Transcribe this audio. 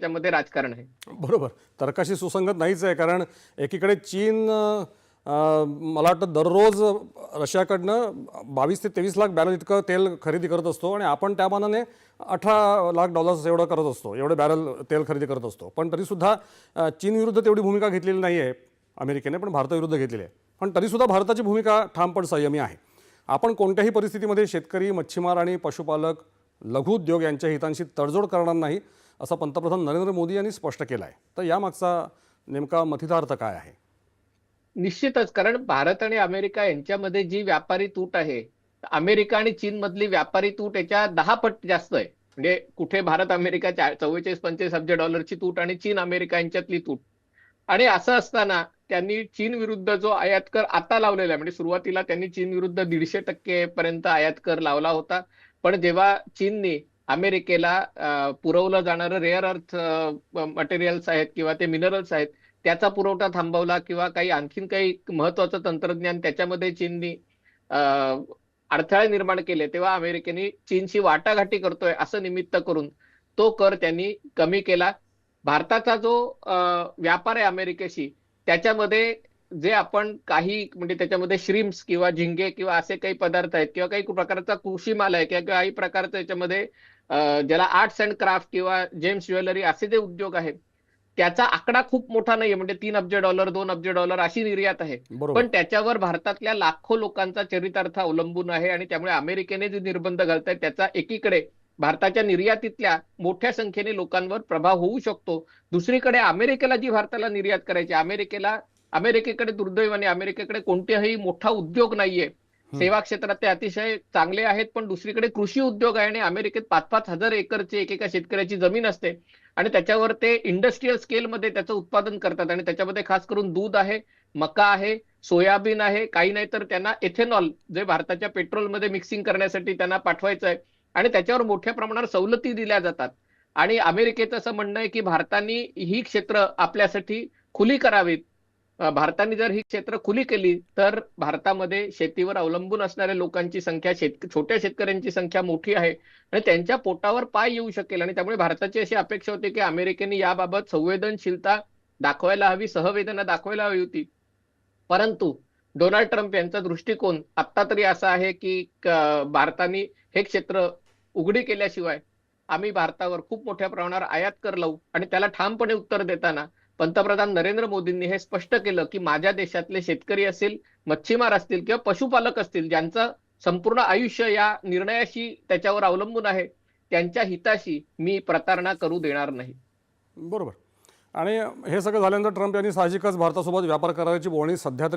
त्याच्यामध्ये राजकारण आहे. बरोबर. तर्काशी सुसंगत नाहीच आहे कारण एकीकडे चीन मला वाटतं दररोज रशियाकडनं बावीस ते तेवीस लाख बॅरल इतकं तेल खरेदी करत असतो आणि आपण त्या मानाने अठरा लाख डॉलर्स एवढं करत असतो एवढे बॅरल तेल खरेदी करत असतो. पण तरीसुद्धा चीनविरुद्ध तेवढी भूमिका घेतलेली नाही आहे अमेरिकेने पण भारताविरुद्ध घेतलेली आहे. पण तरीसुद्धा भारताची भूमिका ठाम पण संयमी आहे. आपण कोणत्याही परिस्थितीमध्ये शेतकरी मच्छीमार आणि पशुपालक लघुउद्योग यांच्या हितांशी तडजोड करणार नाही असं पंतप्रधान नरेंद्र मोदी यांनी स्पष्ट केलं आहे तर यामागचा नेमका मथितार्थ काय आहे? निश्चितच कारण भारत आणि अमेरिका यांच्यामध्ये जी व्यापारी तूट आहे अमेरिका आणि चीन मधली व्यापारी तूट याच्या दहा पट जास्त आहे. म्हणजे कुठे भारत अमेरिका चव्वेचाळीस पंचेचाळीस अब्ज डॉलरची तूट आणि चीन अमेरिका यांच्यातली तूट. आणि असं असताना त्यांनी चीन विरुद्ध जो आयात कर आता लावलेला आहे म्हणजे सुरुवातीला त्यांनी चीन विरुद्ध दीडशे टक्के पर्यंत आयात कर लावला होता. पण जेव्हा चीनने अमेरिकेला पुरवलं जाणारं रेअर अर्थ मटेरियल्स आहेत किंवा ते मिनरल्स आहेत त्याचा पुरवठा थांबवला किंवा काही आणखीन काही महत्वाचं तंत्रज्ञान त्याच्यामध्ये चीननी अडथळे निर्माण केले तेव्हा अमेरिकेने चीनशी वाटाघाटी करतोय असं निमित्त करून तो कर त्यांनी कमी केला. भारताचा जो व्यापार आहे अमेरिकेशी त्याच्यामध्ये जे आपण काही म्हणजे त्याच्यामध्ये श्रीम्स किंवा झिंगे किंवा असे काही पदार्थ आहेत किंवा काही प्रकारचा कृषी माल आहे किंवा काही प्रकारचं याच्यामध्ये ज्याला आर्ट्स अँड क्राफ्ट किंवा जेम्स ज्वेलरी असे जे उद्योग आहेत त्याचा आकडा खूप मोठा नाहीये. म्हणजे तीन अब्ज डॉलर दोन अब्ज डॉलर अशी निर्यात आहे. पण त्याच्यावर भारतातल्या लाखो लोकांचा चरितार्थ अवलंबून आहे आणि त्यामुळे अमेरिकेने जे निर्बंध घालतायत त्याचा एकीकडे भारताच्या निर्यातीतल्या मोठ्या संख्येने लोकांवर प्रभाव होऊ शकतो. दुसरीकडे अमेरिकेला जी भारताला निर्यात करायची अमेरिकेला अमेरिकेकडे दुर्दैवाने अमेरिकेकडे कोणताही मोठा उद्योग नाहीये. सेवा क्षेत्रात ते अतिशय चांगले आहेत पण दुसरीकडे कृषी उद्योग आहे आणि अमेरिकेत पाच पाच हजार एकरची एकेका शेतकऱ्याची जमीन असते आणि त्याच्यावर ते इंडस्ट्रीयल स्केलमध्ये त्याचं उत्पादन करतात आणि त्याच्यामध्ये खास करून दूध आहे मका आहे सोयाबीन आहे काही नाही तर त्यांना एथेनॉल जे भारताच्या पेट्रोलमध्ये मिक्सिंग करण्यासाठी त्यांना पाठवायचं आहे. आणि त्याच्यावर मोठ्या प्रमाणावर सवलती दिल्या जातात. आणि अमेरिकेचं असं म्हणणं आहे की भारताने ही क्षेत्र आपल्यासाठी खुली करावीत. भारताने जर ही क्षेत्र खुली केली तर भारतामध्ये शेतीवर अवलंबून असणाऱ्या लोकांची संख्या शेत छोट्या शेतकऱ्यांची संख्या मोठी आहे. आणि त्यांच्या पोटावर पाय येऊ शकेल. आणि त्यामुळे भारताची अशी अपेक्षा होती की अमेरिकेने याबाबत संवेदनशीलता दाखवायला हवी सहवेदना दाखवायला हवी होती. परंतु डोनाल्ड ट्रम्प यांचा दृष्टिकोन आत्ता तरी असा आहे की भारताने हे क्षेत्र उघडी केल्याशिवाय आम्ही भारतावर खूप मोठ्या प्रमाणावर आयात कर लावू आणि त्याला ठामपणे उत्तर देताना पंतप्रधान नरेंद्र मोदींनी हे स्पष्ट केलं की माझ्या देशातले शेतकरी असतील मच्छीमार असतील किंवा पशुपालक असतील ज्यांचं संपूर्ण आयुष्य या निर्णयाशी त्याच्यावर अवलंबून आहे त्यांच्या हिताशी मी प्रतारणा करू देणार नाही. बरोबर. आणि हे सगळं झाल्यानंतर ट्रम्प यांनी साहजिकच भारतासोबत व्यापार कराराची बोलणी सध्या तरी